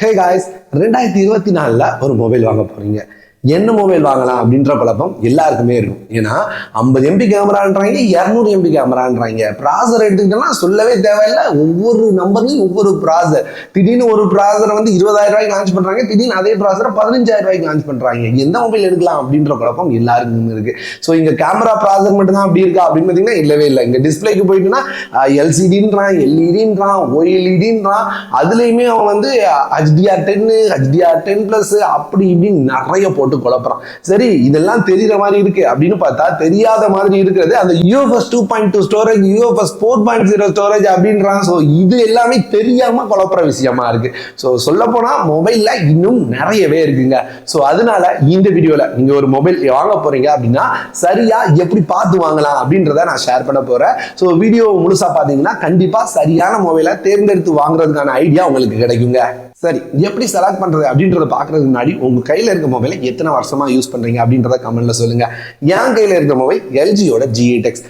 Hey guys ரெண்டாயிரத்தி இருபத்தி நாலில் ஒரு மொபைல் வாங்க போறீங்க. என்ன மொபைல் வாங்கலாம் அப்படின்ற குழப்பம் எல்லாருக்குமே இருக்கும். ஏன்னா ஐம்பது எம்பி கேமரான்றாங்க இரநூறு எம்பி கேமரான்றாங்க. ப்ராசர் எடுத்துக்கிட்டோம்னா சொல்லவே தேவையில்லை. ஒவ்வொரு நம்பர்லையும் ஒவ்வொரு ப்ராசர் திடீர்னு ஒரு ப்ராசரை வந்து இருபதாயிரம் ரூபாய்க்கு லான்ச் பண்றாங்க திடீர்னு அதே ப்ராசரை பதினஞ்சாயிரம் ரூபாய்க்கு லான்ச் பண்றாங்க. எந்த மொபைல் எடுக்கலாம் அப்படின்ற குழப்பம் எல்லாருக்கும் இருக்கு. ஸோ இங்க கேமரா ப்ராசர் மட்டும் தான் அப்படி இருக்கா அப்படின்னு பார்த்தீங்கன்னா இல்லவே இல்லை. இங்க டிஸ்பிளேக்கு போயிட்டுனா எல்சிடின்றான் எல்இடின்றான் ஓஎல்இடின்றான் அதுலேயுமே அவன் வந்து ஹெச்டிஆர் டென்னு ஹெச்டிஆர் டென் ப்ளஸ் அப்படி இப்படின்னு நிறைய போட்டு குழப்பறான். சரி இதெல்லாம் தெரியற மாதிரி இருக்கு அப்படின்னு பார்த்தா தெரியாத மாதிரி இருக்கிறது அந்த UFS two point two storage UFS four point zero storage அப்படின்றான். ஸோ இது எல்லாமே தெரியாம குழப்புற விஷயமா இருக்கு. ஸோ சொல்ல போனா மொபைல்ல இன்னும் நிறையவே இருக்குங்க. ஸோ அதனால இந்த வீடியோல நீங்க ஒரு மொபைல் வாங்க போறீங்க அப்படின்னா சரியா எப்படி பார்த்து வாங்கலாம் அப்படின்றத நான் ஷேர் பண்ண போறேன். ஸோ வீடியோ முழுசா பார்த்தீங்கன்னா கண்டிப்பா சரியான மொபைலை தேர்ந்தெடுத்து வாங்குறதுக்கான ஐடியா உங்களுக்கு கிடைக்குங்க. சரி எப்படி செலக்ட் பண்ணுறது அப்படின்றத பார்க்குறதுக்கு முன்னாடி உங்கள் கையில் இருக்க மொபைலை எத்தனை வருஷமாக யூஸ் பண்ணுறீங்க அப்படின்றத கமெண்ட்ல சொல்லுங்கள் என் கையில் இருக்க மொபைல் எல்ஜியோட ஜிஏ டெக்ஸ்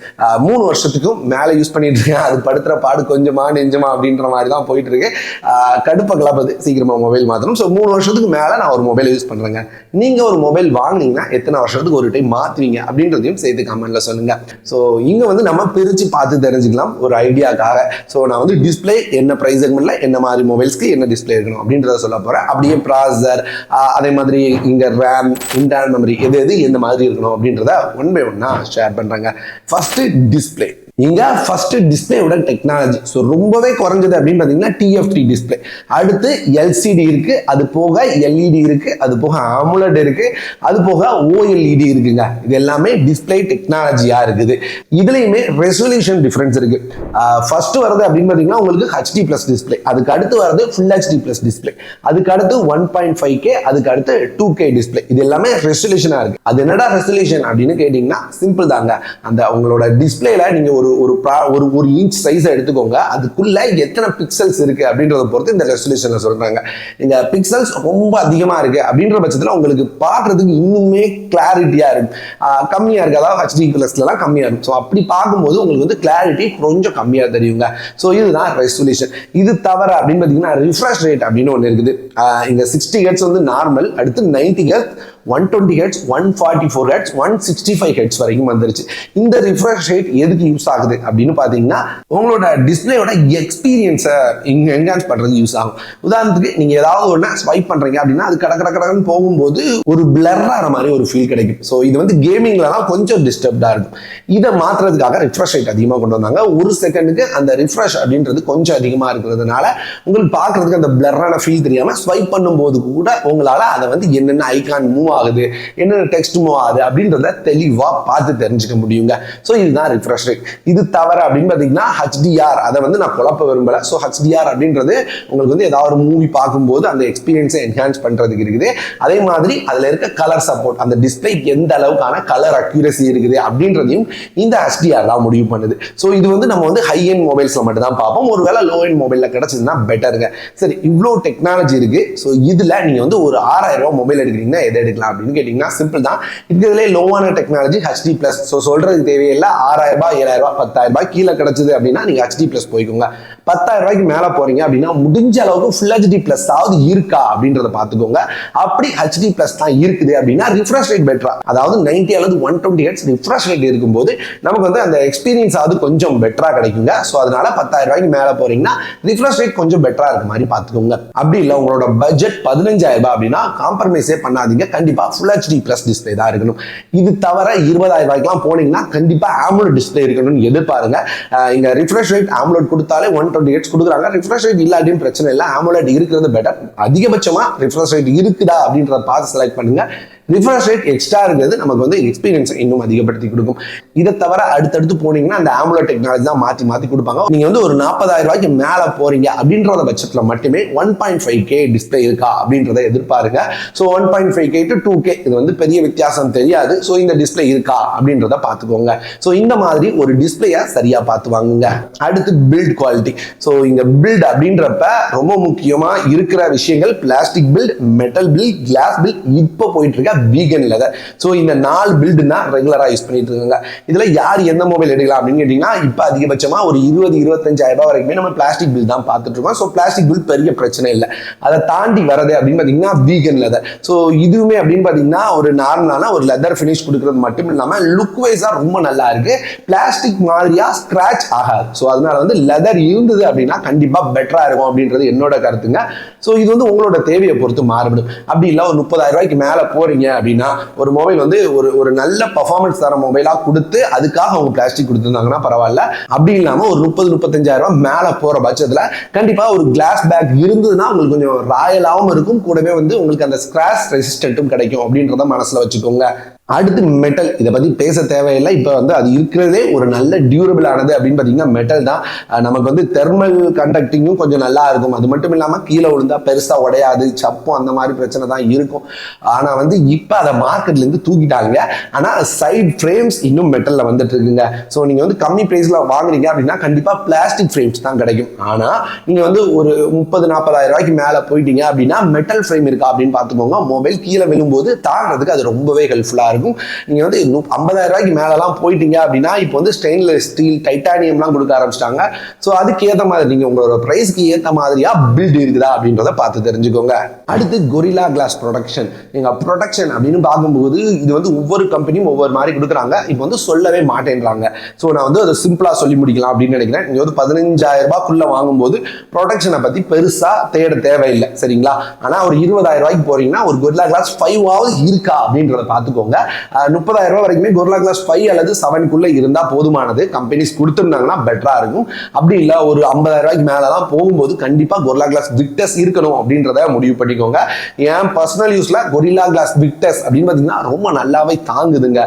மூணு வருஷத்துக்கும் மேலே யூஸ் பண்ணிட்டு இருக்கேன். அது படுத்துகிற பாடு கொஞ்சமா நெஞ்சமா அப்படின்ற மாதிரி தான் போயிட்டு இருக்கு. ஆஹ் கடுப்பை கிளப்புது மொபைல் மாற்றணும் ஸோ மூணு வருஷத்துக்கு மேலே நான் ஒரு மொபைல் யூஸ் பண்ணுறேங்க நீங்கள் ஒரு மொபைல் வாங்குனீங்கன்னா எத்தனை வருஷத்துக்கு ஒரு டைம் மாற்றுவீங்க அப்படின்றதையும் சேர்த்து கமெண்ட்ல சொல்லுங்கள் ஸோ இங்கே வந்து நம்ம பிரித்து பார்த்து தெரிஞ்சுக்கலாம். ஒரு ஐடியாக்காக ஸோ நான் வந்து டிஸ்பிளே என்ன ப்ரைஸ் செக்மெண்ட்டில் என்ன மாதிரி மொபைல்ஸ்க்கு என்ன டிஸ்பிளே இருக்கணும்? அப்படின்றத சொல்ல போறேன். அப்படியே ப்ராசர் அதே மாதிரி இங்க ரேம் இன்டர்னல் மெமரி எது எது எந்த மாதிரி இருக்கணும் அப்படின்றத ஒன் பை ஒன்னா ஷேர் பண்றாங்க. ஃபர்ஸ்ட் டிஸ்பிளே இங்க ஃபர்ஸ்ட் டிஸ்பிளேயோட டெக்னாலஜி ஸோ ரொம்பவே குறைஞ்சது அப்படின்னு பார்த்தீங்கன்னா டிஎஃப்டி டிஸ்பிளே அடுத்து எல்சிடி இருக்கு அது போக எல்இடி இருக்கு அது போக ஆம்லெட் இருக்கு அது போக ஓஎல்இடி இருக்குங்க. இது எல்லாமே டிஸ்பிளே டெக்னாலஜியா இருக்குது. இதுலயுமே ரெசல்யூஷன் டிஃபரன்ஸ் இருக்கு. ஃபர்ஸ்ட் வரது அப்படின்னு பார்த்தீங்கன்னா உங்களுக்கு ஹெச்டி பிளஸ் டிஸ்பிளே அதுக்கு அடுத்து வரது ஃபுல் ஹெச்டி பிளஸ் டிஸ்பிளே அதுக்கு அடுத்து ஒன் பாயிண்ட் ஃபைவ் கே அதுக்கு அடுத்து டூ கே டிஸ்பிளே இது எல்லாமே ரெசல்யூஷனா இருக்கு. அது என்னடா ரெசல்யூஷன் அப்படின்னு கேட்டீங்கன்னா சிம்பிள் தாங்க. அந்த உங்களோட டிஸ்பிளேல நீங்க ஒரு ஒரு ப்ரா ஒரு ஒரு இன்ச் சைஸை எடுத்துக்கோங்க. அதுக்குள்ள எத்தனை பிக்சல்ஸ் இருக்கு அப்படின்றத பொறுத்து இந்த ரெசல்யூஷனை சொல்றாங்க. இந்த பிக்சல்ஸ் ரொம்ப அதிகமா இருக்கு அப்படின்ற பட்சத்தில் உங்களுக்கு பார்க்குறதுக்கு இன்னுமே கிளாரிட்டியா இருக்கு. கம்மியாக கம்மியா இருக்கு. அதாவது ஹெச்டி பிளஸ்லாம் கம்மியா இருக்கும் ஸோ அப்படி பார்க்கும்போது உங்களுக்கு வந்து கிளாரிட்டி கொஞ்சம் கம்மியா தெரியுங்க. ஸோ இதுதான் ரெசல்யூஷன் இது தவிர அப்படின்னு பார்த்தீங்கன்னா ரிஃப்ரெஷ் ரேட் அப்படின்னு ஒன்று இருக்குது. ஆஹ் இங்க சிக்ஸ்டி ஹெட்ஸ் வந்து நார்மல் அடுத்து ninety hertz one twenty hertz one forty four hertz one sixty five hertz வரைக்கும் வந்துருச்சு. இந்த ரிஃப்ரெஷ் ரேட் எதுக்கு யூஸ் ஆகுது அப்படின்னு பார்த்தீங்கன்னா உங்களோட டிஸ்பிளேயோட எக்ஸ்பீரியன்ஸை இங்கே என்ஹான்ஸ் பண்ணுறது யூஸ் ஆகும். உதாரணத்துக்கு நீங்கள் ஏதாவது ஒன்று ஸ்வைப் பண்ணுறீங்க அப்படின்னா அது கட கட கடன்னு போகும்போது ஒரு பிளர் மாதிரி ஒரு ஃபீல் கிடைக்கும். ஸோ இது வந்து கேமிங்லலாம் கொஞ்சம் டிஸ்டர்ப்டாக இருக்கும். இதை மாற்றுறதுக்காக ரிஃப்ரெஷ் ரேட் அதிகமாக கொண்டு வந்தாங்க. ஒரு செகண்டுக்கு அந்த ரிஃப்ரெஷ் அப்படின்றது கொஞ்சம் அதிகமாக இருக்கிறதுனால உங்களுக்கு பார்க்கறதுக்கு அந்த பிளரான ஃபீல் தெரியாமல் ஸ்வைப் பண்ணும்போது கூட உங்களால் அதை வந்து என்னென்ன ஐக்கான் மூவ் ஆகுது. என்னென்ன டெக்ஸ்ட் மூவ் ஆகுது அப்படின்றத தெளிவாக பார்த்து தெரிஞ்சுக்க முடியுங்க. ஸோ இதுதான் ரிஃப்ரெஷ் ரேட் இது தவிர அப்படின்னு பார்த்தீங்கன்னா ஹச்டிஆர் அதை வந்து நான் குழப்ப விரும்பலை. ஸோ ஹச்டிஆர் அப்படின்றது உங்களுக்கு வந்து ஏதாவது ஒரு மூவி பார்க்கும்போது அந்த எக்ஸ்பீரியன்ஸை என்ஹான்ஸ் பண்ணுறதுக்கு இருக்குது. அதே மாதிரி அதில் இருக்க கலர் சப்போர்ட் அந்த டிஸ்பிளேக்கு எந்த அளவுக்கான கலர் அக்யூரசி இருக்குது அப்படின்றதையும் இந்த ஹச்டிஆர் தான் முடிவு பண்ணுது. ஸோ இது வந்து நம்ம வந்து ஹை எண்ட் மொபைல்ஸில் மட்டும் தான் பார்ப்போம். ஒருவேளை லோ எண்ட் மொபைலில் கிடச்சதுன்னா பெட்டருங்க சரி இவ்வளோ டெக்னாலஜி இருக்குது ஸோ இதில் நீங்கள் வந்து ஒரு ஆறாயிரம் ரூபா மொபைல் எடுக்கிறீங்கன்னா எதை எடுக்கலாம்? அப்படின்னு கேட்டிங்கன்னா சிம்பிள் தான். இருக்கிறதுலே லோவான டெக்னாலஜி ஹெச்டி ப்ளஸ் ஸோ சொல்கிறதுக்கு தேவையில்லை. ஆறாயிரம் ரூபாய் ஏழாயிரம் ரூபாய் பத்தாயிரம் ரூபாய் கீழே கிடச்சிது அப்படின்னா நீங்கள் ஹெச்டி ப்ளஸ் போய்க்கோங்க. பத்தாயிரம் ரூபாய்க்கு மேலே போறீங்க அப்படின்னா முடிஞ்ச அளவுக்கு ஃபுல் ஹெச்டி பிளஸ் ஆகுது இருக்கா அப்படின்றத பார்த்துக்கோங்க. அப்படி ஹெச்டி ப்ளஸ் தான் இருக்குது அப்படின்னா ரிஃப்ரெஷ் ரேட் பெட்டரா அதாவது நைன்டி அல்லது one twenty hertz refresh rate இருக்கும்போது நமக்கு வந்து அந்த எக்ஸ்பீரியன்ஸ் ஆகுது கொஞ்சம் பெட்டரா கிடைக்குங்க. ஸோ அதனால பத்தாயிரம் ரூபாய்க்கு மேலே போறீங்கன்னா ரிஃப்ரெஷ் ரேட் கொஞ்சம் பெட்டரா இருக்க மாதிரி பார்த்துக்கோங்க. அப்படி இல்லை உங்களோட பட்ஜெட் பதினஞ்சாயிரம் ரூபாய் அப்படின்னா காம்ப்ரமைஸே பண்ணாதீங்க. கண்டிப்பா ஃபுல் ஹெச்டி ப்ளஸ் டிஸ்பிளே தான் இருக்கணும். இது தவிர இருபதாயிரம் ரூபாய்க்குலாம் போனீங்கன்னா கண்டிப்பா ஆம்லோட் டிஸ்பிளே இருக்கணும்னு எதிர்பாருங்க. இங்க ரிஃப்ரெஷ் ரேட் ஆம்லோட் கொடுத்தாலே ஒன் டுவெண்ட்டி எயிட்ஸ் கொடுக்குறாங்க. ரிஃப்ரெஷ் ரேட் இல்லாட்டியும் பிரச்சனை இல்லை. ஆமோலேட் இருக்கிறது பெட்டர் அதிகபட்சமா ரிஃப்ரெஷ் ரேட் இருக்குதா அப்படின்றத பார்த்து செலக்ட் பண்ணுங்க. ரிஃப்ரெஷ் ரேட் எக்ஸ்ட்ரா இருக்கிறது நமக்கு வந்து எக்ஸ்பீரியன்ஸை இன்னும் அதிகப்படுத்தி கொடுக்கும். இதை தவிர அடுத்தடுத்து போனீங்கன்னா அந்த ஆம்புலட் டெக்னாலஜி தான் மாற்றி மாற்றி கொடுப்பாங்க. நீங்க வந்து ஒரு நாற்பதாயிரம் ரூபாய்க்கு மேலே போறீங்க அப்படின்றத பட்சத்தில் மட்டுமே one point five K display இருக்கா அப்படின்றத எதிர்பாருங்க. So one point five K to two K இது வந்து பெரிய வித்தியாசம் தெரியாது. ஸோ இந்த டிஸ்பிளே இருக்கா அப்படின்றத பார்த்துக்கோங்க. ஸோ இந்த மாதிரி ஒரு டிஸ்பிளேயை சரியா பார்த்து வாங்குங்க. அடுத்து பில்ட் குவாலிட்டி ஸோ இங்க பில்ட் அப்படின்றப்ப ரொம்ப முக்கியமா இருக்கிற விஷயங்கள் plastic build metal build glass build இப்போ போயிட்டு இருக்க வீகன் லெதர் ஸோ இந்த நாலு பில்டு தான் ரெகுலராக யூஸ் பண்ணிட்டு இருக்காங்க. இதுல யார் எந்த மொபைல் எடுக்கலாம் அப்படின்னு கேட்டீங்கன்னா இப்போ அதிகபட்சமா ஒரு இருபது இருபத்தஞ்சாயிரம் ரூபாய் வரைக்குமே நம்ம பிளாஸ்டிக் பில் தான் பார்த்துட்டு இருக்கோம். ஸோ பிளாஸ்டிக் பில் பெரிய பிரச்சனை இல்லை. அதை தாண்டி வரது அப்படின்னு பார்த்தீங்கன்னா வீகன் லெதர் ஸோ இதுவுமே அப்படின்னு பார்த்தீங்கன்னா ஒரு நார்மலான ஒரு லெதர் ஃபினிஷ் கொடுக்கறது மட்டும் இல்லாமல் லுக் வைஸாக ரொம்ப நல்லா இருக்கு. பிளாஸ்டிக் மாதிரியா ஸ்க்ராட்ச் ஆகாது. ஸோ அதனால வந்து லெதர் இருந்தது அப்படின்னா கண்டிப்பாக பெட்டரா இருக்கும் அப்படின்றது என்னோட கருத்துங்க. ஸோ இது வந்து உங்களோட தேவையை பொறுத்து மாறுபடும். அப்படி இல்லை ஒரு முப்பதாயிரம் ரூபாய்க்கு மேலே போறீங்க அப்படின்னா ஒரு மொபைல் வந்து ஒரு ஒரு நல்ல பர்ஃபார்மன்ஸ் தர மொபைலாக கொடுத்து அதுக்காக அவங்க பிளாஸ்டிக் கொடுத்துருந்தாங்கன்னா பரவாயில்ல. அப்படி இல்லாமல் ஒரு முப்பது முப்பத்தஞ்சாயிரம் ரூபாய் மேலே போகிற பட்சத்தில் கண்டிப்பாக ஒரு கிளாஸ் பேக் இருந்ததுன்னா உங்களுக்கு கொஞ்சம் ராயலாகவும் இருக்கும். கூடவே வந்து உங்களுக்கு அந்த ஸ்கிராச் ரெசிஸ்டன்ட்டும் கிடைக்கும் அப்படின்றத மனசில் வச்சுக்கோங்க. அடுத்து மெட்டல் இதை பற்றி பேச தேவையில்லை. இப்போ வந்து அது இருக்கிறதே ஒரு நல்ல டியூரபிள் ஆனது அப்படின்னு பார்த்தீங்கன்னா மெட்டல் தான். நமக்கு வந்து தெர்மல் கண்டக்டிங்கும் கொஞ்சம் நல்லா இருக்கும். அது மட்டும் இல்லாமல் கீழே விழுந்தா பெருசாக உடையாது. சப்பும் அந்த மாதிரி பிரச்சனை தான் இருக்கும். ஆனால் வந்து இப்போ அதை மார்க்கெட்லேருந்து தூக்கிட்டாங்க. ஆனால் சைட் ஃப்ரேம்ஸ் இன்னும் மெட்டலில் வந்துட்டு இருக்குங்க. ஸோ நீங்கள் வந்து கம்மி ப்ரைஸில் வாங்குறீங்க அப்படின்னா கண்டிப்பாக பிளாஸ்டிக் ஃப்ரேம்ஸ் தான் கிடைக்கும். ஆனால் நீங்கள் வந்து ஒரு முப்பது நாற்பதாயிரம் ரூபாய்க்கு மேலே போயிட்டீங்க அப்படின்னா மெட்டல் ஃப்ரேம் இருக்கா அப்படின்னு பார்த்துக்கோங்க. மொபைல் கீழே விழும்போது தாங்கிறதுக்கு அது ரொம்பவே ஹெல்ப்ஃபுல்லாக இருக்கும். நீங்கள் வந்து ஐம்பதாயிரம் ரூபாய்க்கு மேலெலாம் போயிட்டீங்க அப்படின்னா இப்போ வந்து ஸ்டெயின்லெஸ் ஸ்டீல் டைட்டானியம்லாம் கொடுக்க ஆரம்பிச்சிட்டாங்க. ஸோ அதுக்கு ஏற்ற மாதிரி நீங்கள் உங்களோட ப்ரைஸ்க்கு ஏற்ற மாதிரியா பில்ட் இருக்குதா அப்படின்றத பார்த்து தெரிஞ்சுக்கோங்க. அடுத்து கொரில்லா கிளாஸ் ப்ரொடக்ஷன் நீங்கள் ப்ரொடக்ஷன் அப்படின்னு பார்க்கும்போது இது வந்து ஒவ்வொரு கம்பெனியும் ஒவ்வொரு மாதிரி கொடுக்குறாங்க. இப்போ வந்து சொல்லவே மாட்டேன்றாங்க. ஸோ நான் வந்து அதை சிம்பிளாக சொல்லி முடிக்கலாம் அப்படின்னு நினைக்கிறேன். நீங்கள் வந்து பதினஞ்சாயிரம் ரூபாய்க்குள்ள வாங்கும்போது ப்ரொடக்ஷனை பற்றி பெருசாக தேட தேவையில்லை. சரிங்களா? ஆனால் ஒரு இருபதாயிரம் ரூபாய்க்கு போறீங்கன்னா ஒரு கொரில்லா கிளாஸ் ஃபைவ் ஆவது இருக்கா அப்படின்றத பார்த்துக்கோங்க. முப்பதாயிரம் ரூபாய் வரைக்குமே கொர்லா கிளாஸ் ஃபைவ் அல்லது செவனுக்குள்ளே இருந்தால் போதுமானது. கம்பெனிஸ் கொடுத்துருந்தாங்கன்னா பெட்டரா இருக்கும். அப்படி இல்லை ஒரு ஐம்பதாயிரம் ரூபாய்க்கு மேலலாம் போகும்போது கண்டிப்பாக கொர்லா கிளாஸ் விக்டஸ் இருக்கணும் அப்படின்றத முடிவு பண்ணிக்கோங்க. என் பர்சனல் யூஸ்ல கொரில்லா கிளாஸ் விக்டஸ் அப்படின்னு பார்த்தீங்கன்னா ரொம்ப நல்லாவே தாங்குதுங்க.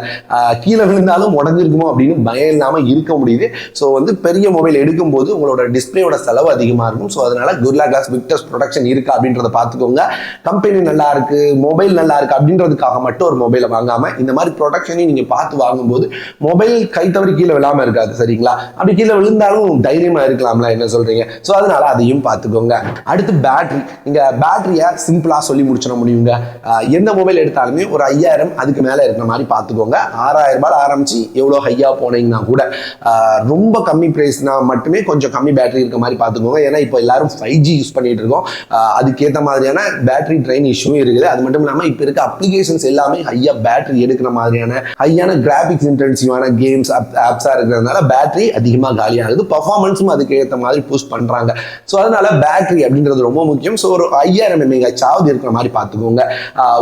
கீழே விழுந்தாலும் உடஞ்சிருக்குமோ அப்படின்னு பயம் இல்லாமல் இருக்க முடியுது. ஸோ வந்து பெரிய மொபைல் எடுக்கும்போது உங்களோட டிஸ்பிளேயோட செலவு அதிகமாக இருக்கும். ஸோ அதனால குர்லா கிளாஸ் விக்டஸ் ப்ரொடக்ஷன் இருக்கா அப்படின்றத பார்த்துக்கோங்க. கம்பெனி நல்லா இருக்கு மொபைல் நல்லா இருக்கு அப்படின்றதுக்காக மட்டும் ஒரு மொபைலை வாங்காம இந்த மாதிரி ப்ரொடக்ஷனையும் நீங்க பார்த்து வாங்கும்போது மொபைல் கை தவறி கீழே விழாம இருக்காது சரிங்களா? அப்படி கீழே விழுந்தாலும் தைரியமா இருக்கலாம்ல என்ன சொல்றீங்க? ஸோ அதனால அதையும் பார்த்துக்கோங்க. அடுத்து பேட்ரி நீங்க பேட்டரியை சிம்பிளா சொல்லி முடிச்சிட முடியுங்க. எந்த மொபைல் எடுத்தாலுமே ஒரு ஐயாயிரம் அதுக்கு மேல இருக்கிற மாதிரி பார்த்துக்கோங்க. ஆறாயிரம் ரூபாய் ஆரம்பிச்சு எவ்வளோ ஹையா போனீங்கன்னா கூட ரொம்ப கம்மி ப்ரைஸ்னா மட்டுமே கொஞ்சம் கம்மி பேட்டரி இருக்க மாதிரி பார்த்துக்கோங்க. ஏன்னா இப்போ எல்லாரும் ஃபைவ் ஜி யூஸ் பண்ணிட்டு இருக்கோம். அதுக்கேற்ற மாதிரியான பேட்டரி ட்ரெயின் இஷ்யூ இருக்குது. அது மட்டும் இல்லாமல் இப்போ இருக்க அப்ளிகேஷன்ஸ் எல்லாமே ஹையா பேட்டரி எடுக்கிற மாதிரியான ஹையான கிராபிக்ஸ் இன்டென்சிவான கேம்ஸ் ஆப்ஸாக இருக்கிறதுனால பேட்டரி அதிகமாக காலியாகுது பர்ஃபார்மன்ஸும் அதுக்கேற்ற மாதிரி புஷ் பண்ணுறாங்க ஸோ அதனால பேட்டரி அப்படின்றது ரொம்ப முக்கியம். ஸோ ஒரு ஐயாயிரம் ஆகுது இருக்கிற மாதிரி பார்த்துக்கோங்க.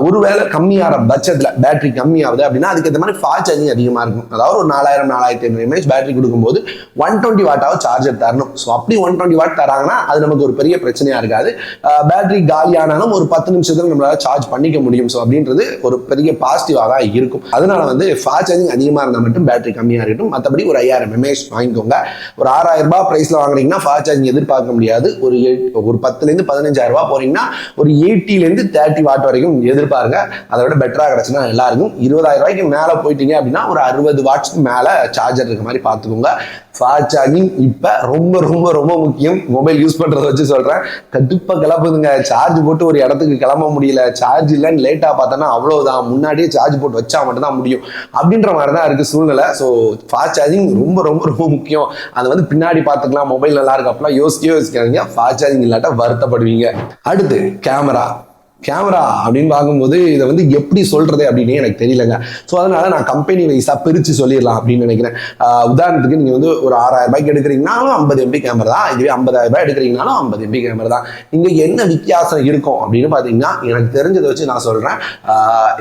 ஒருவேளை கம்மியான பட்ஜெட்டில் பேட்டரி கம்மியாகுது அப்படின்னா அதுக்கேற்ற மாதிரி ஃபாஸ்ட் சார்ஜிங் அதிகமாக இருக்கும். அதாவது ஒரு நாலாயிரம் நாலாயிரத்தி ஐநூறு எம்ஏஹெச் பேட்டரி கொடுக்கும்போது ஒன் டுவெண்ட்டி வாட்டாவது சார்ஜர் தரணும். ஸோ அப்படி ஒன் டுவெண்ட்டி வாட் தராங்கன்னா அது நமக்கு ஒரு பெரிய பிரச்சனையா இருக்காது. பேட்டரி காலியானாலும் ஒரு பத்து நிமிஷத்துல நம்மளால சார்ஜ் பண்ணிக்க முடியும். ஸோ அப்படின்றது ஒரு பெரிய பாசிட்டிவாக தான் இருக்கும். அதனால வந்து ஃபாஸ்ட் சார்ஜிங் அதிகமாக இருந்தால் மட்டும் பேட்டரி கம்மியாக இருக்கட்டும். மற்றபடி ஒரு ஐயாயிரம் எம்ஏஹெச் வாங்கிக்கோங்க. ஒரு ஆறாயிரம் ரூபாய் ப்ரைஸில் வாங்குறீங்கன்னா ஃபாஸ்ட் சார்ஜிங் எதிர்பார்க்க முடியாது. ஒரு ஒரு பத்துலேருந்து பதினஞ்சாயிரம் ரூபாய் போறீங்கன்னா ஒரு எயிட்டிலேருந்து தேர்ட்டி வாட் வரைக்கும் எதிர்பாருங்க. அதை விட பெட்டராக கிடச்சுன்னா எல்லாருக்கும் இருபதாயிரம் ரூபாய்க்கு மேலே போயிட்டீங்க அப்படின்னா ஒரு அறுபது வாட்ஸ்க்கு மேலே சார்ஜர் இருக்க மாதிரி பார்த்துக்கோங்க. ஃபாஸ்ட் சார்ஜிங் இப்போ ரொம்ப ரொம்ப ரொம்ப முக்கியம். மொபைல் யூஸ் பண்ணுறத வச்சு சொல்கிறேன் கடுப்பாக கிளப்புதுங்க. சார்ஜ் போட்டு ஒரு இடத்துக்கு கிளம்ப முடியல. சார்ஜ் இல்லைன்னு லேட்டாக பார்த்தோன்னா அவ்வளோதான் முன்னாடியே சார்ஜ் போட்டு வச்சா மட்டும்தான் முடியும். அப்படின்ற மாதிரி தான் இருக்குது சூழ்நிலை. ஸோ ஃபாஸ்ட் சார்ஜிங் ரொம்ப ரொம்ப ரொம்ப முக்கியம். அதை வந்து பின்னாடி பார்த்துக்கலாம். மொபைல் நல்லா இருக்கு அப்படிலாம் யோசிக்கவே யோசிக்காதீங்க. ஃபாஸ்ட் சார்ஜிங் இல்லாட்டா வருத்தப்படுவீங்க. அடுத்து கேமரா கேமரா அப்படின்னு பார்க்கும்போது இதை வந்து எப்படி சொல்றது அப்படின்னு எனக்கு தெரியலங்க. ஸோ அதனால நான் கம்பெனி வைஸாக பிரித்து சொல்லிடலாம் அப்படின்னு நினைக்கிறேன். உதாரணத்துக்கு நீங்கள் வந்து ஒரு ஆறாயிரம் ரூபாய்க்கு எடுக்கிறீங்கனாலும் ஐம்பது எம்பி கேமரா தான். இதுவே ஐம்பதாயிரம் ரூபாய் எடுக்கிறீங்கனாலும் ஐம்பது எம்பி கேமரா தான். இங்கே என்ன வித்தியாசம் இருக்கும் அப்படின்னு பார்த்தீங்கன்னா எனக்கு தெரிஞ்சதை வச்சு நான் சொல்கிறேன்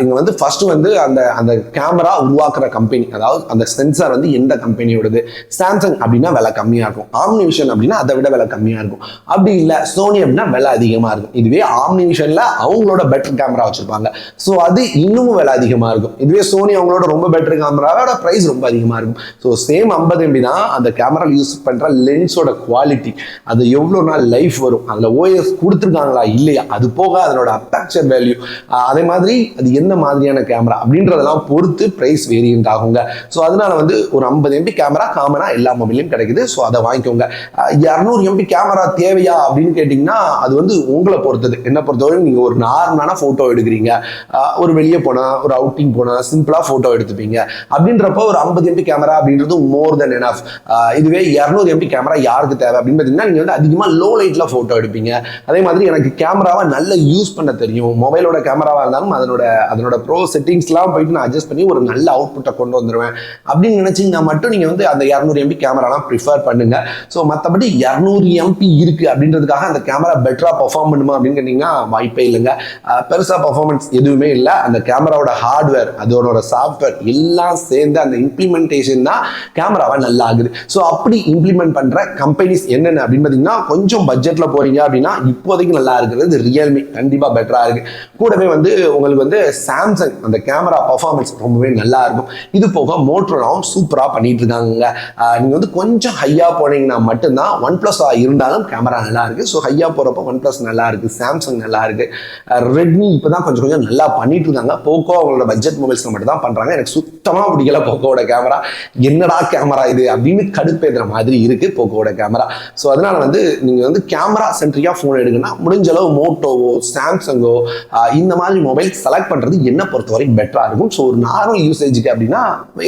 இங்கே வந்து ஃபர்ஸ்ட் வந்து அந்த அந்த கேமரா உருவாக்குற கம்பெனி அதாவது அந்த சென்சார் வந்து எந்த கம்பெனியோடது சாம்சங் அப்படின்னா விலை கம்மியாக இருக்கும். ஆம்னிவிஷன் அப்படின்னா அதை விட விலை கம்மியாக இருக்கும். அப்படி இல்லை சோனி அப்படின்னா விலை அதிகமாக இருக்கும். இதுவே ஆம்னிவிஷனில் அவங்களோட பெட்டர் கேமரா வச்சிருப்பாங்க. ஸோ அது இன்னமும் விலை அதிகமாக இருக்கும். இதுவே சோனி அவங்களோட ரொம்ப பெட்டர் கேமராவோட ப்ரைஸ் ரொம்ப அதிகமாக இருக்கும். ஸோ சேம் ஐம்பது எம்பி தான் அந்த கேமராவில் யூஸ் பண்ணுற லென்ஸோட குவாலிட்டி அது எவ்வளோ நாள் லைஃப் வரும்? அதில் ஓஎஸ் கொடுத்துருக்காங்களா? இல்லையா? அது போக அதனோட அப்பாக்சர் வேல்யூ அதே மாதிரி அது எந்த மாதிரியான கேமரா அப்படின்றதெல்லாம் பொறுத்து ப்ரைஸ் வேரியன்ட் ஆகுங்க. ஸோ அதனால வந்து ஒரு ஐம்பது எம்பி கேமரா காமனாக எல்லா மொபைலையும் கிடைக்குது. ஸோ அதை வாங்கிக்கோங்க. இரநூறு எம்பி கேமரா தேவையா அப்படின்னு கேட்டிங்கன்னா அது வந்து உங்களை பொறுத்தது. என்ன பொறுத்தவரைக்கும் நீங்கள் ஒரு நார்மலான ஃபோட்டோ எடுக்கிறீங்க. ஒரு வெளியே போனால் ஒரு அவுட்டிங் போனால் சிம்பிளாக ஃபோட்டோ எடுத்துப்பீங்க. அப்படின்றப்போ ஒரு ஐம்பது எம்பி கேமரா அப்படின்றது மோர் தென் எனஃப் இதுவே இரநூறு எம்பி கேமரா யாருக்கு தேவை? அப்படின்னு பார்த்தீங்கன்னா நீங்கள் வந்து அதிகமாக லோ லைட்டில் ஃபோட்டோ எடுப்பீங்க. அதே மாதிரி எனக்கு கேமராவை நல்லா யூஸ் பண்ண தெரியும். மொபைலோட கேமராவாக இருந்தாலும் அதனோட அதனோட ப்ரோ செட்டிங்ஸ்லாம் போயிட்டு நான் அட்ஜஸ்ட் பண்ணி ஒரு நல்ல அவுட்புட்டை கொண்டு வந்துடுவேன் அப்படின்னு நினச்சிங்கன்னா மட்டும் நீங்கள் வந்து அந்த இரநூறு எம்பி கேமராலாம் ப்ரிஃபர் பண்ணுங்க. ஸோ மற்றபடி இரநூறு எம்பி இருக்குது அப்படின்றதுக்காக அந்த கேமரா பெட்டராக பர்ஃபார்ம் பண்ணுமா அப்படின்னு கேட்டிங்கன்னா வாய்ப்பே இல்லைங்க. பெருசாக பர்ஃபார்மன்ஸ் எதுவுமே இல்லை. அந்த கேமராவோட ஹார்ட்வேர் அதோட சாஃப்ட்வேர் எல்லாம் சேர்ந்து அந்த இம்ப்ளிமெண்டேஷன் தான் கேமராவை நல்லா ஆகுது. ஸோ அப்படி இம்ப்ளிமெண்ட் பண்ணுற கம்பெனிஸ் என்னென்ன அப்படின்னு பார்த்தீங்கன்னா கொஞ்சம் பட்ஜெட்டில் போறீங்க அப்படின்னா இப்போதைக்கு நல்லா இருக்கிறது ரியல்மி கண்டிப்பாக பெட்டராக இருக்கு. கூடவே வந்து உங்களுக்கு வந்து சாம்சங் அந்த கேமரா பர்ஃபார்மன்ஸ் ரொம்பவே நல்லா இருக்கும். இது போக மோட்டரோலாவும் சூப்பராக பண்ணிட்டு இருக்காங்க நீங்கள் வந்து கொஞ்சம் ஹையாக போனீங்கன்னா மட்டும்தான் ஒன் ப்ளஸ் இருந்தாலும் கேமரா நல்லா இருக்கு. ஸோ ஹையாக போகிறப்போ ஒன் ப்ளஸ் நல்லா இருக்கு சாம்சங் நல்லா இருக்கு. ரெட்மி இப்போதான் கொஞ்சம் கொஞ்சம் நல்லா பண்ணிட்டு இருக்காங்க போக்கோ அவங்களோட பட்ஜெட் மொபைல்ஸ்ல மட்டும் தான் பண்றாங்க. எனக்கு சுத்தமா பிடிக்கல போக்கோட கேமரா. என்னடா கேமரா இது அப்படின்னு கடுப்பேத்துற மாதிரி இருக்கு போக்கோட கேமரா. ஸோ அதனால வந்து நீங்க வந்து கேமரா சென்ட்ரியா ஃபோன் எடுக்கணும்னா முடிஞ்ச அளவு மோட்டோவோ சாம்சங்கோ இந்த மாதிரி மொபைல் செலக்ட் பண்றது என்ன பொறுத்த வரைக்கும் பெட்டரா இருக்கும். ஸோ ஒரு நார்மல் யூசேஜுக்கு அப்படின்னா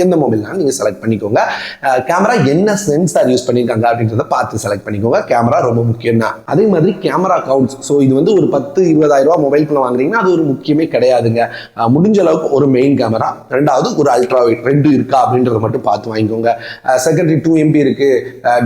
எந்த மொபைல்னாலும் நீங்க செலக்ட் பண்ணிக்கோங்க. கேமரா என்ன சென்சார் யூஸ் பண்ணியிருக்காங்க அப்படின்றத பார்த்து செலக்ட் பண்ணிக்கோங்க. கேமரா ரொம்ப முக்கியம் தான். அதே மாதிரி கேமரா கவுண்ட்ஸ் ஸோ இது வந்து ஒரு பத்து இருபதாயிரம் ரூபாய் மொபைல்குள்ள வாங்குறீங்கன்னா அது ஒரு முக்கியமே கிடையாதுங்க. முடிஞ்ச அளவுக்கு ஒரு மெயின் கேமரா. ரெண்டாவது ஒரு அல்ட்ரா வைட் ரெண்டு இருக்கா அப்படின்றத மட்டும் பார்த்து வாங்கிக்கோங்க. செகண்டரி டூ எம்பி இருக்கு.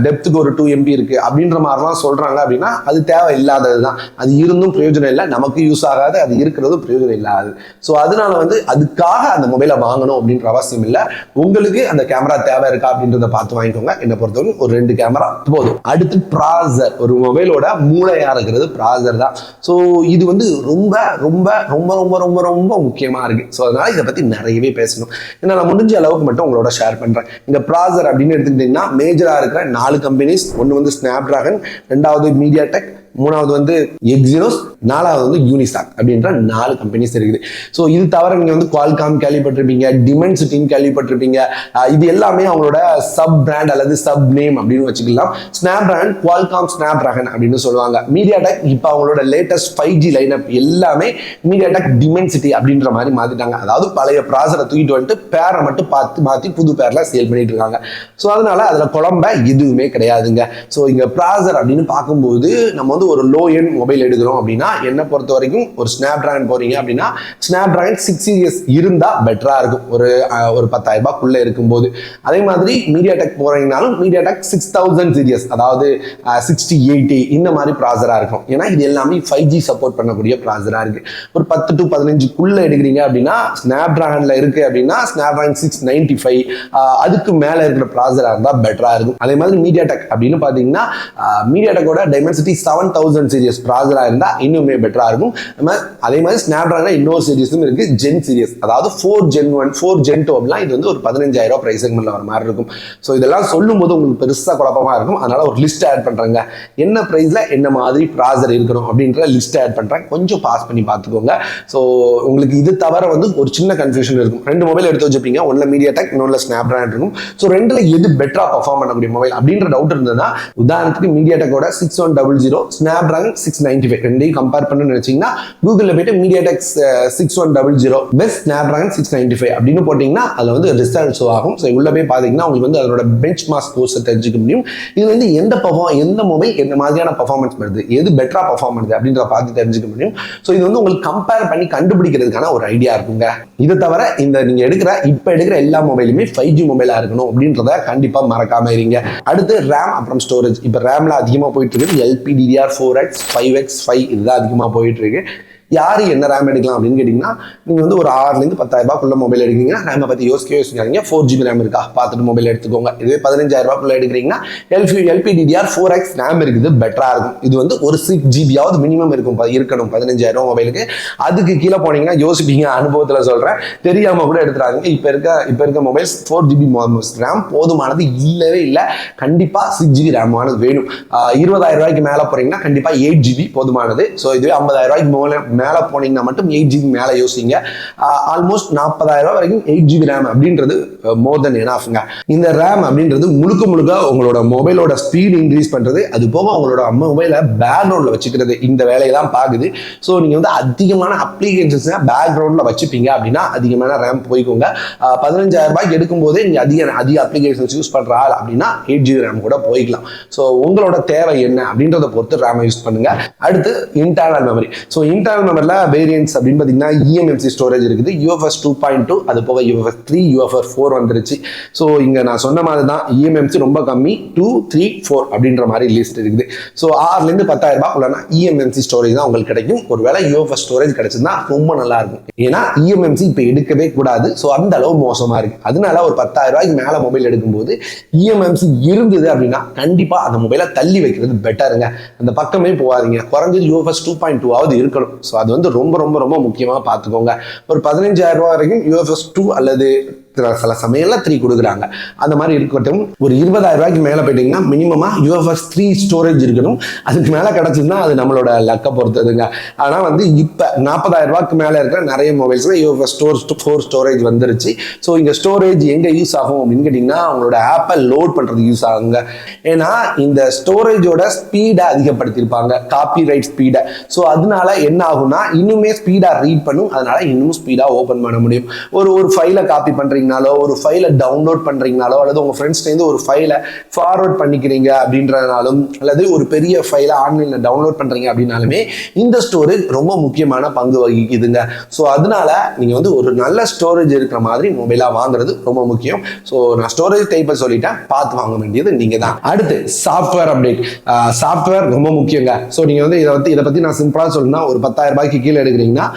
டெப்த்துக்கு ஒரு டூ எம்பி இருக்கு. அப்படின்ற மாதிரிலாம் சொல்றாங்க அப்படின்னா அது தேவை இல்லாதது தான். அது இருந்தும் பிரயோஜனம் இல்லை. நமக்கு யூஸ் ஆகாது. அது இருக்கிறதும் பிரயோஜனம் இல்லாது. ஸோ அதனால வந்து அதுக்காக அந்த மொபைலை வாங்கணும் அப்படின்ற அவசியம் இல்லை. உங்களுக்கு அந்த கேமரா தேவை இருக்கா அப்படின்றத பார்த்து வாங்கிக்கோங்க. என்னை பொறுத்தவரைக்கும் ஒரு ரெண்டு கேமரா போதும். அடுத்து ப்ராசர் ஒரு மொபைலோட மூளையா இருக்கிறது ப்ராசர் தான். ஸோ இது வந்து ரொம்ப ரொம்ப ரொம்ப ரொம்ப ரொம்ப ரொம்ப முக்கியமா இருக்கு. ஸோ அதனால இதை பத்தி நிறையவே பேசணும். ஏன்னா நான் முடிஞ்ச அளவுக்கு மட்டும் உங்களோட ஷேர் பண்றேன். இந்த ப்ராசர் அப்படின்னு எடுத்துக்கிட்டீங்கன்னா மேஜரா இருக்கிற நாலு கம்பெனிஸ் ஒன்று வந்து ஸ்னாப் டிராகன் ரெண்டாவது மீடியா டெக் மூணாவது வந்து எக்ஸினோஸ் நாலாவது வந்து யூனிசாக் அப்படின்ற நாலு கம்பெனிஸ் இருக்குது. ஸோ இது தவிர நீங்கள் வந்து குவால்காம் கேள்விப்பட்டிருப்பீங்க டிமென்சிட்டின்னு கேள்விப்பட்டிருப்பீங்க. இது எல்லாமே அவங்களோட சப் பிராண்ட் அல்லது சப் நேம் அப்படின்னு வச்சுக்கலாம். Snap brand Qualcomm Snapdragon அப்படின்னு சொல்லுவாங்க. மீடியா டெக் இப்போ அவங்களோட லேட்டஸ்ட் ஃபைவ் ஜி லைனப் எல்லாமே மீடியா டெக் டிமென்சிட்டி அப்படின்ற மாதிரி மாற்றிட்டாங்க அதாவது பழைய ப்ராசரை தூக்கிட்டு வந்துட்டு பேரை மட்டும் பார்த்து மாற்றி புது பேரில் சேல் பண்ணிட்டு இருக்காங்க. ஸோ அதனால அதில் குழம்ப எதுவுமே கிடையாதுங்க. ஸோ இங்கே ப்ராசர் அப்படின்னு பார்க்கும்போது நம்ம வந்து ஒரு லோ எண்ட் மொபைல் எடுக்கிறோம் அப்படின்னா என்னை பொறுத்த வரைக்கும் ஒரு ஸ்னாப் டிராகன் போறீங்க அப்படின்னா ஸ்னாப் ட்ராகன் சிக்ஸ் சீரியஸ் இருந்தா பெட்டரா இருக்கும். ஒரு ஒரு பத்தாயிரம் ரூபாய்க்குள்ள இருக்கும்போது. அதே மாதிரி மீடியா டெக் போறீங்கனாலும் MediaTek six thousand series அதாவது சிக்ஸ்டி எயிட்டி இந்த மாதிரி ப்ராசரா இருக்கும். ஏன்னா இது எல்லாமே ஃபைவ் ஜி சப்போர்ட் பண்ணக்கூடிய ப்ராசரா இருக்கு. ஒரு பத்து டு பதினஞ்சுக்குள்ள எடுக்கிறீங்க அப்படின்னா ஸ்னாப் டிராகன்ல இருக்கு அப்படின்னா Snapdragon six ninety five அதுக்கு மேல இருக்கிற ப்ராசரா இருந்தா பெட்டரா இருக்கும். அதே மாதிரி மீடியா டெக் அப்படின்னு பாத்தீங்கன்னா மீடியா டெக்கோட டைமென்சிட்டி செவன் தௌசண்ட் சீரியஸ் ப்ராசராக இருந்தால் இன்னுமே பெட்டரா இருக்கும். நம்ம அதே மாதிரி ஸ்னாப் டிராகன் இன்னொரு சீரியஸும் இருக்கு ஜென் சீரியஸ் அதாவது four Gen one four Gen two அப்படிலாம் இது வந்து ஒரு பதினஞ்சாயிரம் ரூபா பிரைஸ் செக்மெண்ட்ல வர மாதிரி இருக்கும். ஸோ இதெல்லாம் சொல்லும் போது உங்களுக்கு பெருசா குழப்பமா இருக்கும். அதனால ஒரு லிஸ்ட் ஆட் பண்றாங்க. என்ன ப்ரைஸில் என்ன மாதிரி ப்ராசர் இருக்கணும் அப்படின்ற லிஸ்ட் ஆட் பண்றேன். கொஞ்சம் பாஸ் பண்ணி பார்த்துக்கோங்க. ஸோ உங்களுக்கு இது தவிர வந்து ஒரு சின்ன கன்ஃபியூஷன் இருக்கும். ரெண்டு மொபைல் எடுத்து வச்சிருப்பீங்க. ஒன்றில் மீடியா டெக் இன்னொன்று ஸ்னாப் டிராகன் இருக்கும். ஸோ ரெண்டில் எது பெட்டராக பர்ஃபார்ம் பண்ணக்கூடிய மொபைல் அப்படின்ற டவுட் இருந்ததுன்னா உதாரணத்துக்கு மீடியா டெக்கோட six one double zero Snap six ninety five ரெண்டையும் கம்பேர் பண்ணணும்னு நினைச்சீங்கன்னா கூகுளில் போயிட்டு MediaTek's six one double zero best Snap six ninety five அப்படின்னு போட்டிங்கன்னா அதில் வந்து ரிசல்ட் ஷோ ஆகும். ஸோ உள்ள போய் பார்த்தீங்கன்னா உங்களுக்கு வந்து அதோட பெஞ்ச் மார்க் கோர்ஸை தெரிஞ்சுக்க முடியும். இது வந்து எந்த பர்ஃபார்ம் எந்த மொபைல் எந்த மாதிரியான பர்ஃபார்மன்ஸ் வருது எது பெட்டராக பர்ஃபார்ம் பண்ணுது அப்படின்றத பார்த்து தெரிஞ்சுக்க முடியும். ஸோ இது வந்து உங்களுக்கு கம்பேர் பண்ணி கண்டுபிடிக்கிறதுக்கான ஒரு ஐடியா இருக்குங்க. இதை தவிர இந்த நீங்கள் எடுக்கிற இப்போ எடுக்கிற எல்லா மொபைலுமே ஃபைவ் ஜி மொபைலாக இருக்கணும் அப்படின்றத கண்டிப்பாக மறக்காம இருங்க. அடுத்து ரேம் அப்புறம் ஸ்டோரேஜ் இப்போ ரேம்ல அதிகமாக போயிட்டு இருக்குது. LPDDR four X five X five இதுதான் அதிகமாக போயிட்டு இருக்கு. யார் என்ன ரேம் எடுக்கலாம் அப்படின்னு கேட்டிங்கன்னா நீங்கள் வந்து ஒரு ஆறுலேருந்து பத்தாயிரரூபாக்குள்ள மொபைல் எடுக்கிறீங்கன்னா ரேமை பற்றி யோசிக்க யோசிக்காதீங்க. ஃபோர் ஜிபி ரேம் இருக்கா? பார்த்துட்டு மொபைல் எடுத்துக்கோங்க. இதுவே பதினஞ்சாயிரரூபாக்குள்ள எடுக்கிறீங்கன்னா LP LPDDR four X RAM இருக்குது பெட்டராக இருக்கும். இது வந்து ஒரு சிக்ஸ் ஜிபியாவது மினிமம் இருக்கும். ப- இருக்கணும். பதினஞ்சாயிரம் மொபைலுக்கு அதுக்கு கீழே போனீங்கன்னா யோசிப்பீங்க. அனுபவத்தில் சொல்கிறேன் தெரியாமல் கூட எடுத்துறாங்க இப்போ இருக்க இப்போ இருக்க மொபைல்ஸ் ஃபோர் ஜிபி ரேம் போதுமானது இல்லவே இல்லை. கண்டிப்பாக சிக்ஸ் ஜிபி ரேமானது வேணும். இருபதாயிரம் ரூபாய்க்கு மேலே போகிறீங்கன்னா கண்டிப்பாக எயிட் ஜிபி போதுமானது. ஸோ இதுவே ஐம்பதாயிரம் ரூபாய்க்கு மேலே மேலே போனீங்கன்னா மட்டும் எயிட் ஜிபி மேலே யோசிங்க. ஆல்மோஸ்ட் நாற்பதாயிரம் ரூபாய் வரைக்கும் எயிட் ஜிபி ரேம் அப்படின்றது மோர் தென் எனாஃப்ங்க இந்த ரேம் அப்படின்றது முழுக்க முழுக்க உங்களோட மொபைலோட ஸ்பீட் இன்க்ரீஸ் பண்ணுறது அது போக உங்களோட மொபைலை பேக்ரவுண்டில் வச்சுக்கிறது இந்த வேலையை தான் பார்க்குது ஸோ நீங்கள் வந்து அதிகமான அப்ளிகேஷன்ஸை பேக்ரவுண்டில் வச்சுப்பீங்க அப்படின்னா அதிகமான ரேம் போய்க்கோங்க. பதினஞ்சாயிரம் ரூபாய்க்கு எடுக்கும்போதே நீங்கள் அதிக அதிக அப்ளிகேஷன்ஸ் யூஸ் பண்ணுற ஆள் அப்படின்னா எயிட் ஜிபி ரேம் கூட போய்க்கலாம். ஸோ உங்களோட தேவை என்ன அப்படின்றத பொறுத்து ரேமை யூஸ் பண்ணுங்க. அடுத்து இன்டர்னல் மெமரி ஸோ இன்டர்னல் மெமரியில் வேரியன்ஸ் அப்படின்னு பார்த்தீங்கன்னா இஎம்எம்சி ஸ்டோரேஜ் இருக்குது. யூஎஃப்எஸ் டூ பாயிண்ட் டூ அது போக யூஎஃப்எஸ் த்ரீ யூஎஃப்எஸ் ஃபோர் வந்துருச்சு. ஸோ இங்கே நான் சொன்ன மாதிரி தான் இஎம்எம்சி ரொம்ப கம்மி. டூ த்ரீ ஃபோர் அப்படின்ற மாதிரி லிஸ்ட் இருக்குது. ஸோ ஆறுலேருந்து பத்தாயிரம் ரூபாய் உள்ளனா இஎம்எம்சி ஸ்டோரேஜ் தான் உங்களுக்கு கிடைக்கும். ஒருவேளை யூஎஃப்எஸ் ஸ்டோரேஜ் கிடைச்சதுன்னா ரொம்ப நல்லா இருக்கும். ஏன்னா இஎம்எம்சி இப்போ எடுக்கவே கூடாது. ஸோ அந்த அளவு மோசமாக இருக்கு. அதனால ஒரு பத்தாயிரம் ரூபாய்க்கு மேலே மொபைல் எடுக்கும்போது இஎம்எம்சி இருந்தது அப்படின்னா கண்டிப்பாக அந்த மொபைலை தள்ளி வைக்கிறது பெட்டருங்க அந்த பக்கமே போகாதீங்க. குறைஞ்சது யூஎஃப்எஸ் டூ பாயிண்ட் டூவாவது இருக்கணும். ஸோ அது வந்து ரொம்ப ரொம்ப ரொம்ப முக்கியமாக பார்த்துக்கோங்க. ஒரு பதினஞ்சாயிரம் ரூபாய் வரைக்கும் யூஎஃப்எஸ் டூ அல்லது சில சமயம்ல த்ரீ கொடுக்குறாங்க. அந்த மாதிரி இருக்கட்டும் ஒரு இருபதாயிரம் ரூபாய்க்கு மேலே போயிட்டீங்கன்னா மினிமமா யூஎஃப்எஸ் த்ரீ ஸ்டோரேஜ் இருக்கணும். அதுக்கு மேலே கிடச்சிதுன்னா அது நம்மளோட லக்கை பொறுத்ததுங்க ஆனால் வந்து இப்போ நாற்பதாயிரம் ரூபாய்க்கு மேலே இருக்கிற நிறைய மொபைல்ஸ்ல யூஎஃப்எஸ் ஸ்டோர் ஃபோர் ஸ்டோரேஜ் வந்துருச்சு. ஸோ இங்கே ஸ்டோரேஜ் எங்கே யூஸ் ஆகும் அப்படின்னு கேட்டிங்கன்னா அவங்களோட ஆப்பை லோட் பண்ணுறதுக்கு யூஸ் ஆகுங்க. ஏன்னா இந்த ஸ்டோரேஜோட ஸ்பீடை அதிகப்படுத்தியிருப்பாங்க. காப்பி ரைட் ஸ்பீடை ஸோ அதனால என்ன ஆகும்னா இன்னுமே ஸ்பீடாக ரீட் பண்ணும். அதனால இன்னும் ஸ்பீடாக ஓப்பன் பண்ண முடியும். ஒரு ஒரு ஃபைலை காப்பி பண்ணுறீங்கனாலோ ஒரு ஃபைலை டவுன்லோட் பண்ணுறீங்கனாலோ அல்லது உங்கள் ஃப்ரெண்ட்ஸ்லேருந்து ஒரு ஃபைலை ஃபார்வர்ட் பண்ணிக்கிறீங்க அப்படின்றதுனாலும் அல்லது ஒரு பெரிய ஃபைலை ஆன்லைனில் டவுன்லோட் பண்ணுறீங்க அப்படின்னாலுமே இந்த ஸ்டோரேஜ் ரொம்ப முக்கியமான பங்கு வகிக்குதுங்க. ஸோ அதனால நீங்கள் வந்து ஒரு நல்ல ஸ்டோரேஜ் இருக்கிற மாதிரி மொபைலாக வாங்குறது ரொம்ப முக்கியம். ஸோ நான் ஸ்டோரேஜ் டைப்பை சொல்லிட்டேன். பார்த்து வாங்க வேண்டியது நீங்கள் தான் அடுத்து சாஃப்ட்வேர் அப்டேட் சாஃப்ட்வேர் ரொம்ப முக்கியங்க. ஸோ நீங்கள் வந்து இதை வந்து இதை பற்றி நான் சிம்பிளாக சொல்லணும்னா ஒரு பத்தாயிரம் ரூபாய்க்கு கீழே எடுக்கிறீங்கன்னா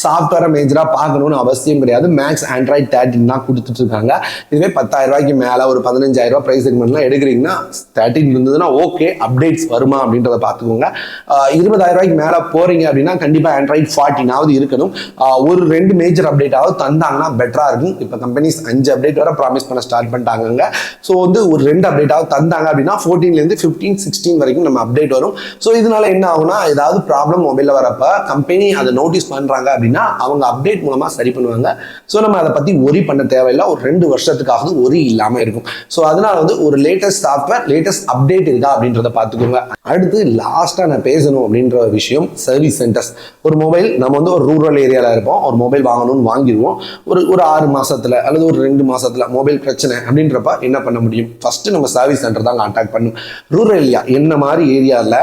சாஃப்ட்வேரை மேஜராக பார்க்கணும்னு அவசியம் கிடையாது. மேக்ஸ் ஆண்ட்ராய்ட் தேர்ட்டின் தான் கொடுத்துட்டு இருக்காங்க. இதுவே பத்தாயிரம் ரூபாய்க்கு மேலே ஒரு பதினஞ்சாயிரம் ரூபாய் ப்ரைஸ் செக்மெண்ட்லாம் எடுக்கிறீங்கன்னா தேர்ட்டின் இருந்ததுன்னா ஓகே அப்டேட்ஸ் வருமா அப்படின்றத பார்த்துக்கோங்க. இருபதாயிரம் ரூபாய்க்கு மேலே போறீங்க அப்படின்னா கண்டிப்பாக ஆண்ட்ராய்ட் ஃபார்ட்டினாவது இருக்கணும். ஒரு ரெண்டு மேஜர் அப்டேட்டாவது தந்தாங்கன்னா பெட்டராக இருக்கும். இப்போ கம்பெனிஸ் அஞ்சு அப்டேட் வர ப்ராமிஸ் பண்ண ஸ்டார்ட் பண்ணிட்டாங்க ஸோ வந்து ஒரு ரெண்டு அப்டேட்டாவது தந்தாங்க அப்படின்னா ஃபோர்டீன்லேருந்து ஃபிஃப்டீன் சிக்ஸ்டீன் வரைக்கும் நம்ம அப்டேட் வரும். ஸோ இதனால என்ன ஆகுனா ஏதாவது ப்ராப்ளம் மொபைலில் வரப்ப கம்பெனி அதை நோட்டீஸ் பண்ணுறாங்க பண்ணுறாங்க அப்படின்னா அவங்க அப்டேட் மூலமாக சரி பண்ணுவாங்க. ஸோ நம்ம அதை பற்றி ஒரி பண்ண தேவையில்லை. ஒரு ரெண்டு வருஷத்துக்காவது ஒரி இல்லாமல் இருக்கும். ஸோ அதனால வந்து ஒரு லேட்டஸ்ட் சாஃப்ட்வேர் லேட்டஸ்ட் அப்டேட் இருக்கா அப்படின்றத பார்த்துக்கோங்க. அடுத்து லாஸ்ட்டாக நான் பேசணும் அப்படின்ற விஷயம் சர்வீஸ் சென்டர்ஸ் ஒரு மொபைல் நம்ம வந்து ஒரு ரூரல் ஏரியாவில் இருப்போம். ஒரு மொபைல் வாங்கணும்னு வாங்கிடுவோம். ஒரு ஒரு ஆறு மாதத்தில் அல்லது ஒரு ரெண்டு மாதத்தில் மொபைல் பிரச்சனை அப்படின்றப்ப என்ன பண்ண முடியும்? ஃபஸ்ட்டு நம்ம சர்வீஸ் சென்டர் தான் கான்டாக்ட் பண்ணும். ரூரல் ஏரியா என்ன மாதிரி ஏரியாவில்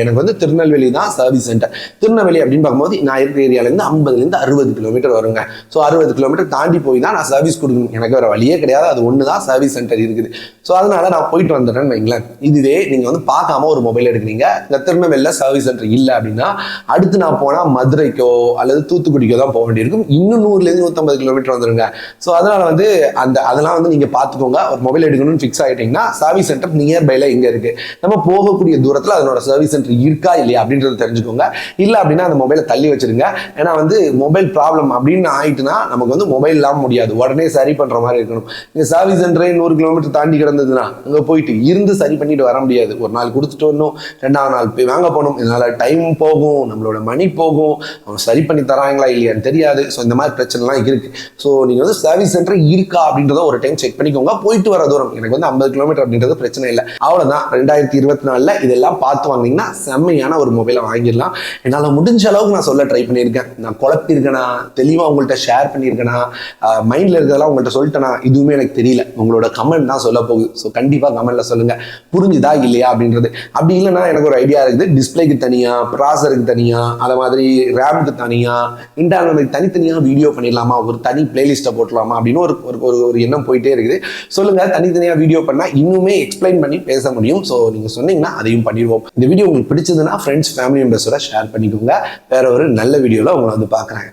எனக்கு வந்து திருநெல்வேலி தான் சர்வீஸ் சென்டர் திருநெல்வேலி அப்படின்னு பார்க்கும்போது நான் இருக்கிற ஏரியாலேருந்து ஐம்பதுலேருந்து அறுபது கிலோமீட்டர் வருங்க. ஸோ அறுபது கிலோமீட்டர் தாண்டி போய் தான் நான் சர்வீஸ் கொடுக்கணும். எனக்கு வேற வழியே கிடையாது. அது ஒன்று தான் சர்வீஸ் சென்டர் இருக்குது. ஸோ அதனால நான் போயிட்டு வந்துடுறேன்னு வைங்களேன். இதுவே நீங்கள் வந்து பார்க்காம ஒரு மொபைல் எடுக்கிறீங்க. இந்த திருநெல்வேலியில் சர்வீஸ் சென்டர் இல்லை அப்படின்னா அடுத்து நான் போனால் மதுரைக்கோ அல்லது தூத்துக்குடிக்கோ தான் போக வேண்டியிருக்கும். இன்னும் நூறுலேருந்து நூற்றம்பது கிலோமீட்டர் வந்துருங்க. ஸோ அதனால வந்து அந்த அதெல்லாம் வந்து நீங்கள் பார்த்துக்கோங்க. ஒரு மொபைல் எடுக்கணும்னு ஃபிக்ஸ் ஆகிட்டீங்கன்னா சர்வீஸ் சென்டர் நியர் பைல எங்கே இருக்கு. நம்ம போகக்கூடிய தூரத்தில் அதனோட சர்வீஸ் சென்டர் இருக்கா இல்லையா அப்படின்றத தெரிஞ்சுக்கோங்க. இல்லை அப்படின்னா அந்த மொபைலை தள்ளி வச்சிருங்க. ஏன்னா வந்து மொபைல் ப்ராப்ளம் அப்படின்னு ஆயிட்டுனா நமக்கு வந்து மொபைல் இல்லாமல் முடியாது. உடனே சரி பண்ணுற மாதிரி இருக்கணும். இந்த சர்வீஸ் சென்டரே நூறு கிலோமீட்டர் தாண்டி கிடந்ததுன்னா அங்கே போயிட்டு இருந்து சரி பண்ணிட்டு வர முடியாது. ஒரு நாள் கொடுத்துட்டு வரணும் ரெண்டாவது நாள் போய் வாங்க போகணும். இதனால் டைம் போகும் நம்மளோட மணி போகும். அவங்க சரி பண்ணி தராங்களா இல்லையான்னு தெரியாது. ஸோ இந்த மாதிரி பிரச்சனைலாம் இருக்கு. ஸோ நீங்கள் வந்து சர்வீஸ் சென்டர் இருக்கா அப்படின்றத ஒரு டைம் செக் பண்ணிக்கோங்க. போயிட்டு வர தூரம். எனக்கு வந்து ஐம்பது கிலோமீட்டர் அப்படின்றது பிரச்சனை இல்லை. அவ்வளோதான் ரெண்டாயிரத்தி இருபத்தி நாலில் இதெல்லாம் பார்த்து வாங்கினீங்கன்னா செம்மையான ஒரு மொபைலை வாங்கிடலாம். என்னால் முடிஞ்ச அளவுக்கு நான் சொல்ல ட்ரை பண்ணியிருக்கேன். நான் குழப்பியிருக்கேனா? தெளிவாக உங்கள்கிட்ட ஷேர் பண்ணியிருக்கேனா? மைண்டில் இருக்கிறதெல்லாம் உங்கள்கிட்ட சொல்லிட்டேனா? இதுவுமே எனக்கு தெரியல. உங்களோட கமெண்ட் தான் சொல்ல போகுது. ஸோ கண்டிப்பாக கமெண்ட்டில் சொல்லுங்கள் புரிஞ்சுதா இல்லையா அப்படின்றது. அப்படி இல்லைனா எனக்கு ஒரு ஐடியா இருக்குது. டிஸ்பிளேக்கு தனியாக ப்ராசருக்கு தனியாக அதை மாதிரி ரேமுக்கு தனியாக இன்டர்னலுக்கு தனித்தனியாக வீடியோ பண்ணிடலாமா? ஒரு தனி பிளேலிஸ்ட்டை போட்டலாமா? அப்படின்னு ஒரு ஒரு- ஒரு ஒரு எண்ணம் போயிட்டே இருக்குது. சொல்லுங்கள் தனித்தனியாக வீடியோ பண்ணால் இன்னுமே எக்ஸ்பிளைன் பண்ணி பேச முடியும். ஸோ நீங்கள் சொன்னீங்கன்னா அதையும் பண்ணிடுவோம். இந்த வீடியோ உங்களுக்கு பிடிச்சதுன்னா ஃப்ரெண்ட்ஸ் ஃபேமிலி மெம்பர்ஸோட ஷேர் பண்ணிக்கோங்க. வேற ஒரு நல்ல வீடியோவில் உங்களை வந்து பார்க்குறாங்க.